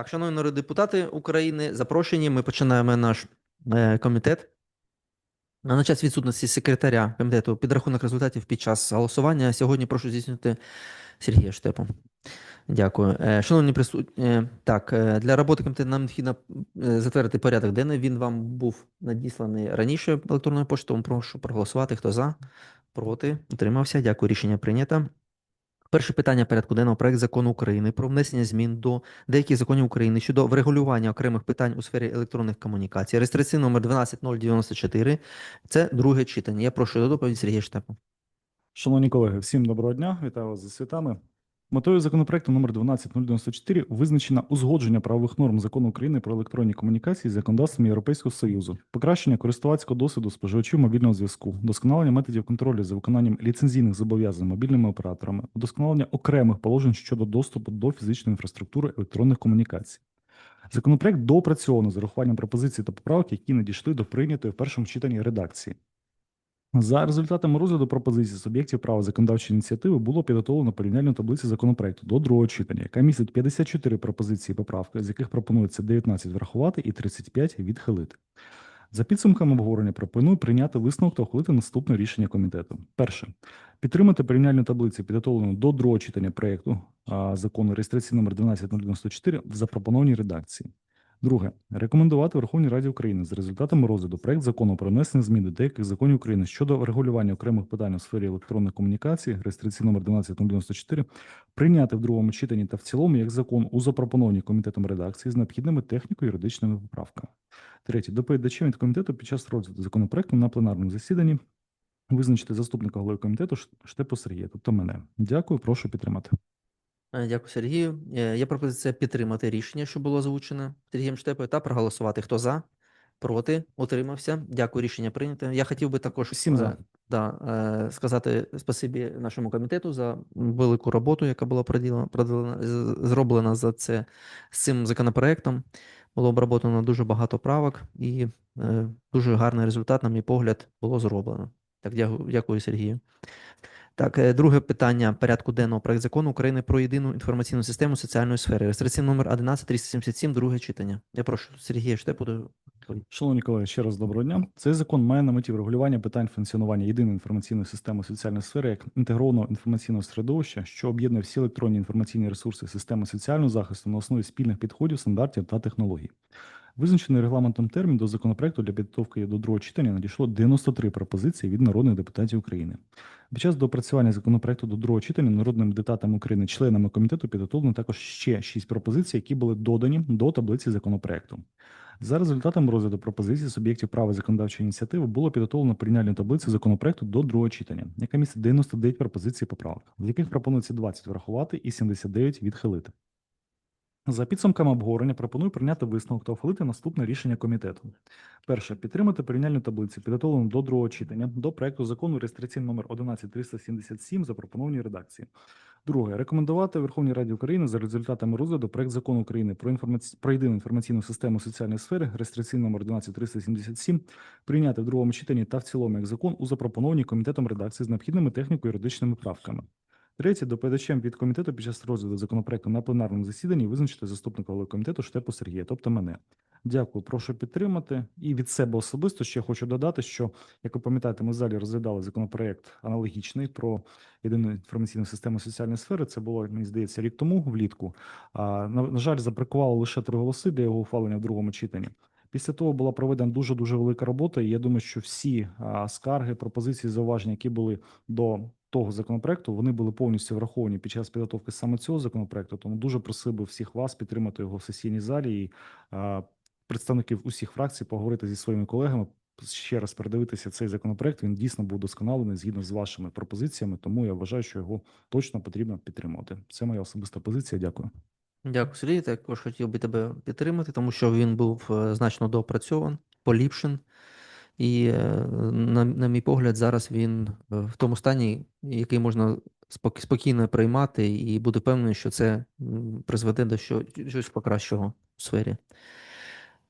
Так, шановні народні депутати України, запрошені. Ми починаємо наш е, комітет. На час відсутності секретаря комітету підрахунок результатів під час голосування. Сьогодні прошу здійснити Сергія Штепу. Дякую. Е, Шановні присутні, е, так, е, для роботи комітету нам необхідно е, затвердити порядок денний. Він вам був надісланий раніше електронною поштою. Прошу проголосувати. Хто за? Проти? Утримався. Дякую. Рішення прийнято. Перше питання порядку денного проект закону України про внесення змін до деяких законів України щодо врегулювання окремих питань у сфері електронних комунікацій. Реєстраційний номер 12094. Це друге читання. Я прошу до доповіді Сергія Штепу. Шановні колеги, всім доброго дня. Вітаю вас зі святами. Метою законопроекту номер 12094 визначено узгодження правових норм закону України про електронні комунікації з законодавством Європейського Союзу, покращення користувацького досвіду споживачів мобільного зв'язку, вдосконалення методів контролю за виконанням ліцензійних зобов'язань мобільними операторами, вдосконалення окремих положень щодо доступу до фізичної інфраструктури електронних комунікацій. Законопроект доопрацьовано з урахуванням пропозицій та поправок, які надійшли до прийнятої в першому читанні редакції. За результатами розгляду пропозицій суб'єктів права законодавчої ініціативи було підготовлено порівняльну таблицю законопроекту до другого читання, яка містить 54 пропозиції поправки, з яких пропонується 19 врахувати і 35 відхилити. За підсумками обговорення пропоную прийняти висновок та ухвалити наступне рішення комітету. Перше підтримати порівняльну таблицю, підготовлену до другого читання проекту а, закону реєстраційний номер 12094 в запропонованій редакції. Друге, рекомендувати Верховній Раді України за результатами розгляду проект закону про внесення змін до деяких законів України щодо регулювання окремих питань у сфері електронних комунікацій, реєстраційний номер 12094, прийняти в другому читанні та в цілому як закон у запропонованій комітетом редакції з необхідними техніко-юридичними поправками. Третє, доповідачем від комітету під час розгляду законопроекту на пленарному засіданні визначити заступника голови комітету Штепу Сергія, тобто мене. Дякую, прошу підтримати. Е, Дякую, Сергію. Е, Є пропозиція підтримати рішення, що було озвучене Сергієм Штепою, та проголосувати. Хто за? Проти? Утримався. Дякую, рішення прийнято. Я хотів би також Всім е, за. да, е, сказати спасибі нашому комітету за велику роботу, яка була проділена, зроблена за це з цим законопроектом. Було оброблено дуже багато правок, і е, дуже гарний результат, на мій погляд, було зроблено. Так, дякую Сергію. Так, е, друге питання порядку денного проект закону України про єдину інформаційну систему соціальної сфери. Реєстраційний номер 11377, друге читання. Я прошу Сергія Штепу до. Шановні колеги, ще раз доброго дня. Цей закон має на меті врегулювання питань функціонування єдиної інформаційної системи соціальної сфери як інтегрованого інформаційного середовища, що об'єднує всі електронні інформаційні ресурси системи соціального захисту на основі спільних підходів, стандартів та технологій. Визначений регламентом термін до законопроекту для підготовки до другого читання надійшло 93 пропозиції від народних депутатів України. Під час доопрацювання законопроекту до другого читання народними депутатами України, членами комітету підготовлено також ще 6 пропозицій, які були додані до таблиці законопроекту. За результатами розгляду пропозицій суб'єктів права законодавчої ініціативи було підготовлено порівняльну таблицю законопроекту до другого читання, яка містить 99 пропозицій поправок, з яких пропонується 20 врахувати і 79 відхилити. За підсумками обговорення пропоную прийняти висновок та ухвалити наступне рішення комітету. Перше, підтримати порівняльну таблицю, підготовлену до другого читання, до проекту закону реєстраційний номер 11377 запропонованій редакції. Друге, рекомендувати Верховній Раді України за результатами розгляду проект закону України про інформаці... про єдину інформаційну систему соціальної сфери, реєстраційний номер 11377, прийняти в другому читанні та в цілому як закон у запропонованій комітетом редакції з необхідними техніко-юридичними правками. Третє, доповідачем від комітету під час розгляду законопроекту на пленарному засіданні визначити заступника голови комітету Штепу Сергія, тобто мене. Дякую, прошу підтримати. І від себе особисто ще хочу додати, що як ви пам'ятаєте, ми в залі розглядали законопроект аналогічний про єдину інформаційну систему соціальної сфери. Це було мені здається рік тому влітку. А на, жаль, забракувало лише три голоси для його ухвалення в другому читанні. Після того була проведена дуже дуже велика робота. І я думаю, що всі скарги, пропозиції, зауваження, які були до того законопроекту, вони були повністю враховані під час підготовки саме цього законопроекту. Тому дуже просив би всіх вас підтримати його в сесійній залі і а, представників усіх фракцій поговорити зі своїми колегами. Ще раз передивитися цей законопроект. Він дійсно був досконалений згідно з вашими пропозиціями. Тому я вважаю, що його точно потрібно підтримувати. Це моя особиста позиція. Дякую. Дякую, Сергій. Також хотів би тебе підтримати, тому що він був е, значно доопрацьований, поліпшен. І, е, на, на мій погляд, зараз він е, в тому стані, який можна спок- спокійно приймати, і буде впевнений, що це призведе до що, щось покращого в сфері.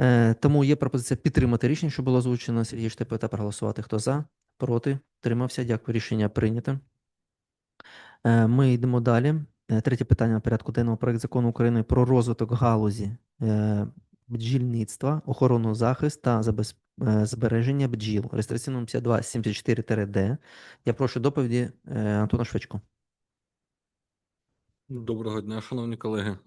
Е, Тому є пропозиція підтримати рішення, що було озвучено Сергій Штепе, та проголосувати. Хто за, проти, тримався. Дякую. Рішення прийнято. Ми йдемо далі. Третє питання порядку денного проект закону України про розвиток галузі бджільництва, охорону захист та е, збереження бджіл. Реєстраційний 5274 д Я прошу доповіді е, Антона Швечко. Доброго дня, шановні колеги.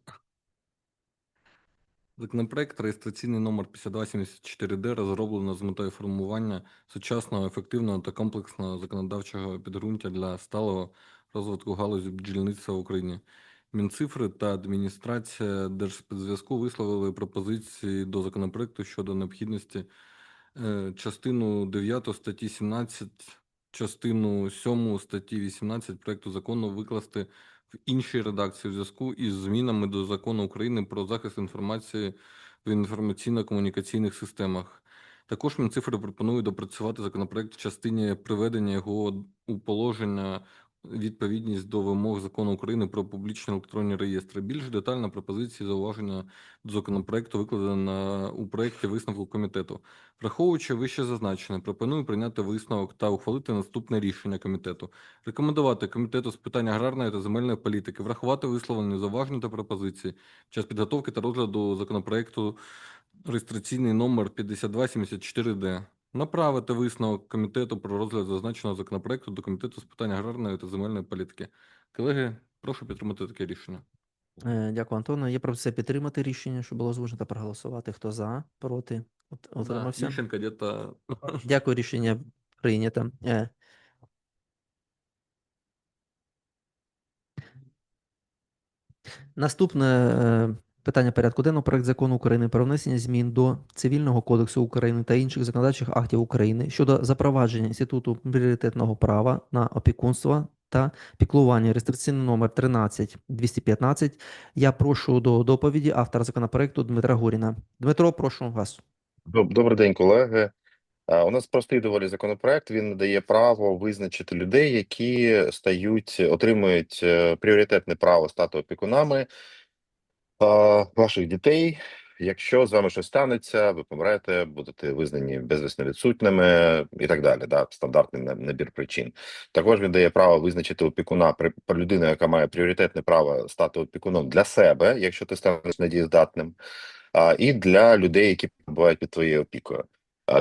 Законопроект реєстраційний номер 5274Д розроблено з метою формування сучасного, ефективного та комплексного законодавчого підґрунтя для сталого розвитку галузі бджільництва в Україні. Мінцифри та адміністрація Держспецзв'язку висловили пропозиції до законопроекту щодо необхідності е, частину 9 статті 17, частину 7 статті 18 проекту закону викласти в іншій редакції в зв'язку із змінами до закону України про захист інформації в інформаційно-комунікаційних системах. Також Мінцифри пропонує допрацювати законопроект в частині приведення його у положення відповідність до вимог закону України про публічні електронні реєстри. Більш детальна пропозиції зауваження до законопроекту викладена у проєкті висновку комітету. Враховуючи вище зазначене, пропоную прийняти висновок та ухвалити наступне рішення комітету. Рекомендувати комітету з питань аграрної та земельної політики врахувати висловлені зауваження та пропозиції під час підготовки та розгляду законопроекту реєстраційний номер 5274Д. Направити висновок комітету про розгляд зазначеного законопроекту до комітету з питань аграрної та земельної політики. Колеги, прошу підтримати таке рішення. Е, Дякую, Антоне. Є пропозиція підтримати рішення, що було озвучено, та проголосувати. Хто за, проти, От- утримався. Где-то Дякую, рішення прийнято. Е, Наступне е, питання порядку денного проект закону України про внесення змін до Цивільного кодексу України та інших законодавчих актів України щодо запровадження інституту пріоритетного права на опікунство та піклування реєстраційний номер 13215. Я прошу до доповіді автора законопроекту Дмитра Гуріна. Дмитро, прошу вас. Добрий день, колеги. У нас простий доволі законопроект. Він надає право визначити людей, які стають, отримують е, пріоритетне право стати опікунами ваших дітей. Якщо з вами щось станеться, ви помрете, будете визнані безвісно відсутніми і так далі. Да, стандартний набір причин. Також він дає право визначити опікуна при людину, яка має пріоритетне право стати опікуном для себе, якщо ти станеш недієздатним, а, і для людей, які перебувають під твоєю опікою.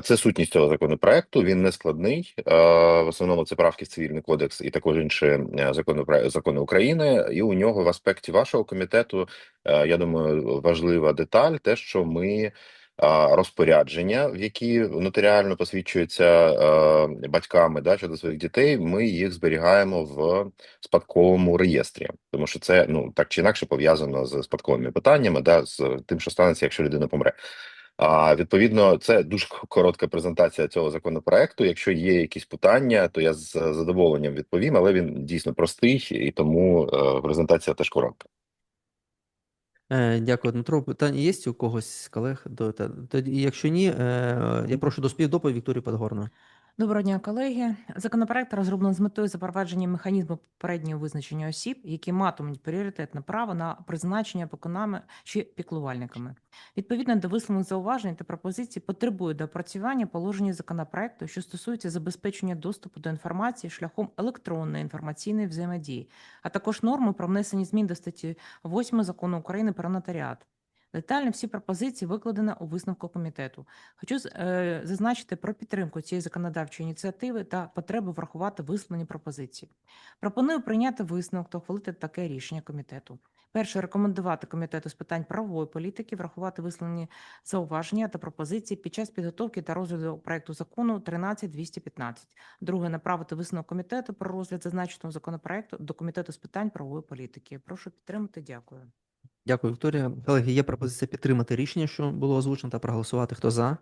Це сутність цього законопроекту. Він не складний. В основному це правки в цивільний кодекс і також інші е, закони закони України. І у нього в аспекті вашого комітету, е, я думаю, важлива деталь, те, що ми. Розпорядження, в які нотаріально посвідчуються е, батьками да, щодо своїх дітей, ми їх зберігаємо в спадковому реєстрі, тому що це ну так чи інакше пов'язано з спадковими питаннями, да, з тим, що станеться, якщо людина помре. А відповідно, це дуже коротка презентація цього законопроекту. Якщо є якісь питання, то я з задоволенням відповім, але він дійсно простий і тому е, презентація теж коротка. Е, Дякую, Дмитро. Питання є у когось з колег? Тоді, якщо ні, е, я прошу до співдоповіді Вікторію Подгорну. Доброго дня, колеги. Законопроект розроблений з метою запровадження механізму попереднього визначення осіб, які матимуть пріоритетне право на призначення опікунами чи піклувальниками. Відповідно до висловлених зауважень та пропозицій потребує допрацювання положення законопроекту, що стосується забезпечення доступу до інформації шляхом електронної інформаційної взаємодії, а також норми про внесення змін до статті 8 закону України про нотаріат. Детально всі пропозиції викладено у висновку комітету. Хочу е, зазначити про підтримку цієї законодавчої ініціативи та потребу врахувати висловлені пропозиції. Пропоную прийняти висновок та ухвалити таке рішення комітету. Перше, рекомендувати комітету з питань правової політики врахувати висловлені зауваження та пропозиції під час підготовки та розгляду проекту закону 13215. Друге, направити висновок комітету про розгляд зазначеного законопроекту до комітету з питань правової політики. Прошу підтримати. Дякую. Дякую, Вікторія. Колеги, є пропозиція підтримати рішення, що було озвучено, та проголосувати. Хто за,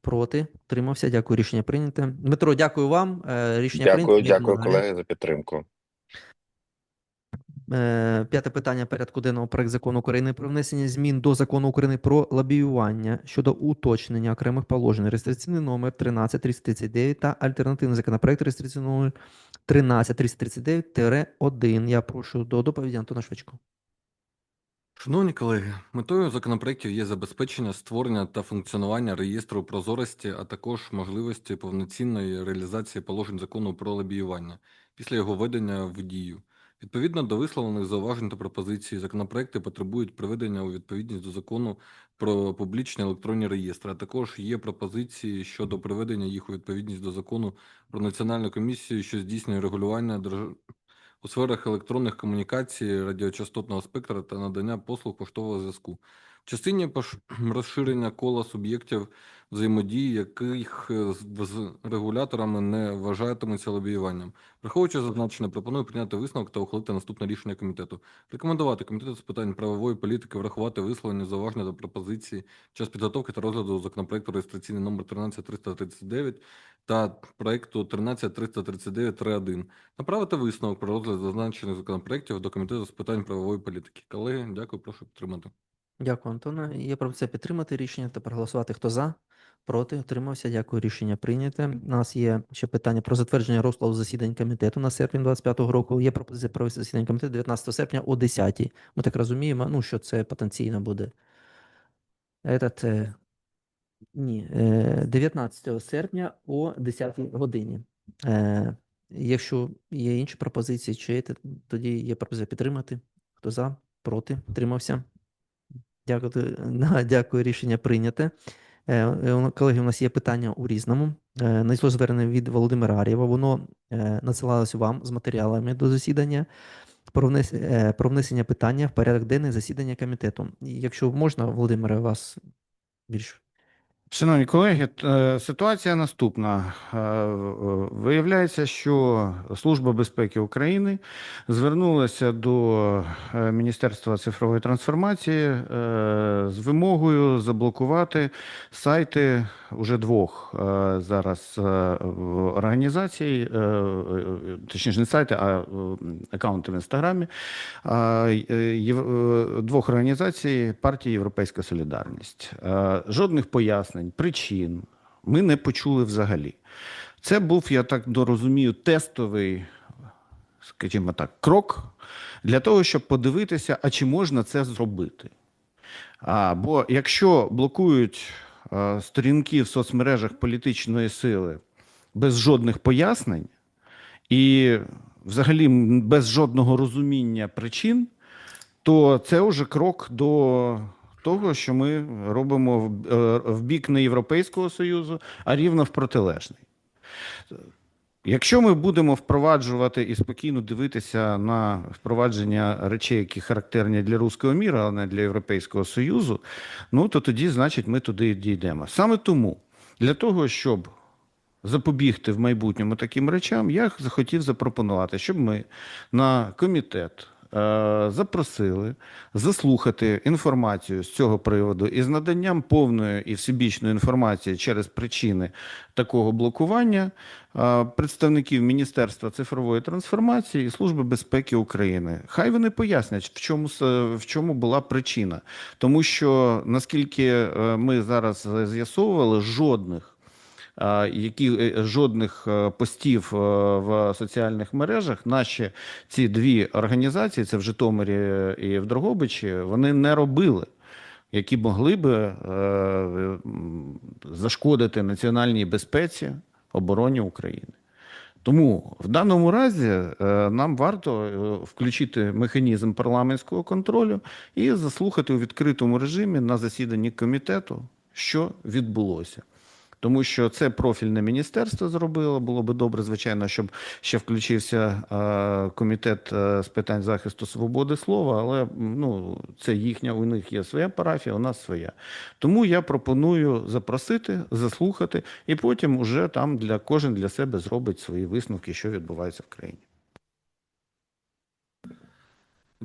проти, утримався. Дякую, рішення прийняте. Дмитро, дякую вам. Е, Рішення Дякую, прийнято. дякую, колеги, за підтримку. Е, П'яте питання порядку денного проект закону України про внесення змін до закону України про лобіювання щодо уточнення окремих положень. Реєстраційний номер 13339 та альтернативний законопроект реєстраційний номер 13339-1. Я прошу до доповіді Антона Швечко. Шановні колеги, метою законопроєктів є забезпечення створення та функціонування реєстру прозорості, а також можливості повноцінної реалізації положень закону про лобіювання після його введення в дію. Відповідно до висловлених зауважень та пропозицій, законопроекти потребують приведення у відповідність до закону про публічні електронні реєстри, а також є пропозиції щодо приведення їх у відповідність до закону про національну комісію, що здійснює регулювання. У сферах електронних комунікацій, радіочастотного спектра та надання послуг поштового зв'язку. В частині розширення кола суб'єктів взаємодії, яких е, з- регуляторами не вважатиметься лобіюванням. Враховуючи зазначене, пропоную прийняти висновок та ухвалити наступне рішення комітету. Рекомендувати комітету з питань правової політики врахувати висловлені зауваження та пропозиції час підготовки та розгляду законопроекту реєстраційний номер 13339 та проекту 13339-1. Направити висновок про розгляд зазначених законопроектів до комітету з питань правової політики. Колеги, дякую, прошу підтримати. Дякую, Антоне. Є пропозиція підтримати рішення та проголосувати. Хто за? Проти? Утримався. Дякую. Рішення прийняте. У нас є ще питання про затвердження розкладу засідань комітету на серпень 25 року. Є пропозиція провести засідання комітету 19 серпня о 10-й. Ми так розуміємо, ну, що це потенційно буде. Этот, е, ні, е, 19 серпня о 10-й годині. Е, Якщо є інші пропозиції, чи тоді є пропозиція підтримати. Хто за? Проти? Утримався? Дякую, дякую, рішення прийняте. Е, е, Колеги, у нас є питання у різному. Найшло звернення від Володимира Ар'єва. Воно е, надсилалось вам з матеріалами до засідання про, внес, е, про внесення питання в порядок денний засідання комітету. Якщо можна, Володимире, вас більш Шановні колеги, е, ситуація наступна. Е, е, Виявляється, що Служба безпеки України звернулася до Міністерства цифрової трансформації з вимогою заблокувати сайти уже двох зараз організацій, точніше не сайти, а аккаунти в інстаграмі двох організацій партії Європейська Солідарність. Жодних пояснень, причин ми не почули взагалі. Це був, я так розумію, тестовий, скажімо так, крок для того, щоб подивитися, а чи можна це зробити. А, бо якщо блокують е, сторінки в соцмережах політичної сили без жодних пояснень, і взагалі без жодного розуміння причин, то це вже крок до того, що ми робимо в, е, в бік не Європейського Союзу, а рівно в протилежний. Якщо ми будемо впроваджувати і спокійно дивитися на впровадження речей, які характерні для руського міра, а не для Європейського Союзу, ну то тоді, значить, ми туди і дійдемо. Саме тому, для того, щоб запобігти в майбутньому таким речам, я захотів запропонувати, щоб ми на комітет запросили заслухати інформацію з цього приводу і з наданням повної і всебічної інформації через причини такого блокування е, представників Міністерства цифрової трансформації і Служби безпеки України. Хай вони пояснять, в чому в чому була причина, тому що наскільки е, ми зараз з'ясовували, жодних які е, жодних е, постів е, в соціальних мережах наші ці дві організації, це в Житомирі і в Дрогобичі, вони не робили. Які могли би е, зашкодити національній безпеці, обороні України. Тому в даному разі е, нам варто е, включити механізм парламентського контролю і заслухати у відкритому режимі на засіданні комітету, що відбулося. Тому що це профільне міністерство зробило. Було би добре, звичайно, щоб ще включився е, комітет е, з питань захисту свободи слова, але ну, це їхня, у них є своя парафія, у нас своя. Тому я пропоную запросити, заслухати, і потім уже там для кожен для себе зробить свої висновки, що відбувається в країні.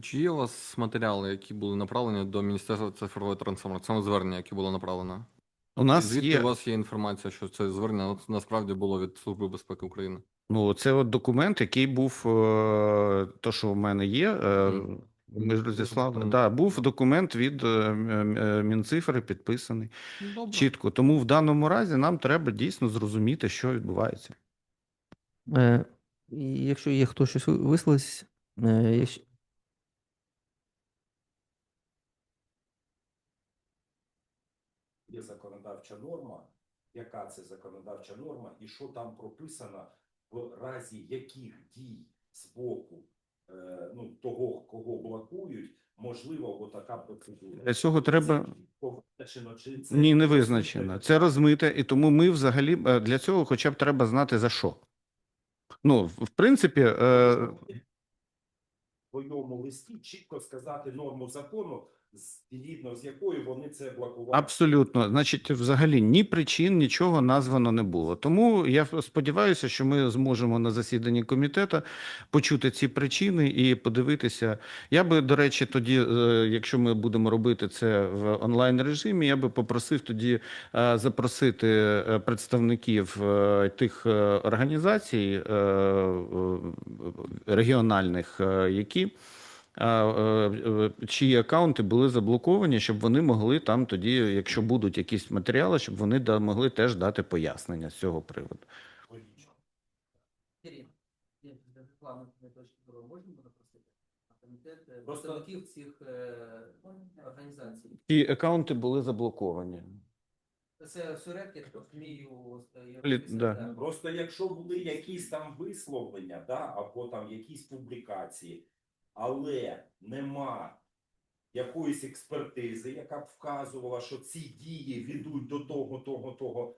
Чи є у вас матеріали, які були направлені до Міністерства цифрової трансформації, звернення, яке було направлено? У нас Звідки є у вас є інформація, що це звернення насправді було від Служби безпеки України? ну, це от документ, який був е, то, що в мене є. е, Ми ж розіслали. Мгм. Да, був документ від е, е, Мінцифри підписаний. Добре. чітко. Тому в даному разі нам треба дійсно зрозуміти, що відбувається. Е, якщо є хто щось ви- висловився, е, якщо- є законодавча норма, яка це законодавча норма, і що там прописано, в разі яких дій з боку е, ну, того, кого блокують, можливо, отака процедура. Для цього треба- Це чи це Ні, не визначено. Це розмите, і тому ми взагалі е, для цього хоча б треба знати за що. Ну, в в принципі, е, в своєму листі чітко сказати норму закону, згідно з якою вони це блокували. абсолютно, значить, взагалі ні причин, нічого названо не було. Тому я сподіваюся, що ми зможемо на засіданні комітету почути ці причини і подивитися. Я би, до речі, тоді, е, якщо ми будемо робити це в онлайн режимі, я би попросив тоді е, запросити е, представників тих організацій регіональних, які чиї акаунти були заблоковані, щоб вони могли там тоді, якщо будуть якісь матеріали, щоб вони могли теж дати пояснення з цього приводу. Просто- представників цих е, організацій. Ті акаунти були заблоковані. Це я так да. Просто якщо були якісь там висловлення, да, або там якісь публікації, але нема якоїсь експертизи, яка б вказувала, що ці дії ведуть до того, того, того,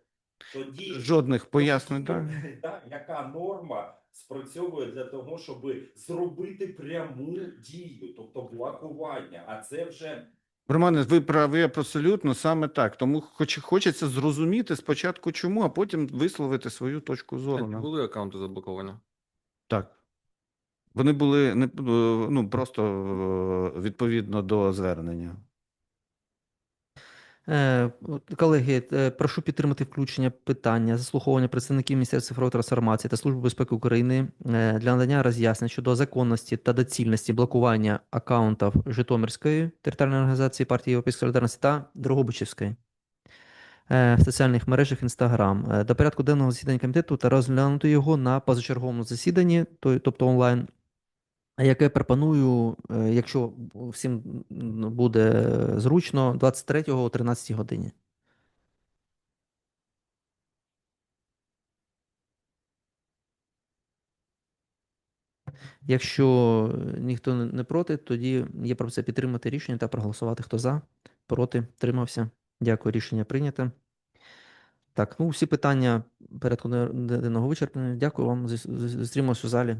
тоді Жодних пояснень, так. Да, яка норма спрацьовує для того, щоб зробити пряму дію, тобто блокування, а це вже Романе, ви праві абсолютно саме так. Тому хоч хочеться зрозуміти спочатку чому, а потім висловити свою точку зору. Були аккаунти заблоковані? Вони були не е, ну просто е, відповідно до звернення. Е, Колеги, прошу підтримати включення питання заслуховування представників Міністерства цифрової трансформації та Служби безпеки України для надання роз'яснень щодо законності та доцільності блокування акаунтів Житомирської територіальної організації партії Європейської солідарності та Дрогобичівської в соціальних мережах Інстаграм до порядку денного засідання комітету та розглянути його на позачерговому засіданні, тобто онлайн. Яке пропоную, е, якщо всім буде зручно, 23-го о 13 годині. Якщо е, ніхто не проти, тоді є пропозиція підтримати рішення та проголосувати. Хто за, проти, тримався. Дякую, рішення прийнято. Так, ну всі питання порядку денного вичерпані. Дякую вам. Зус- зус- Зустрімося у залі.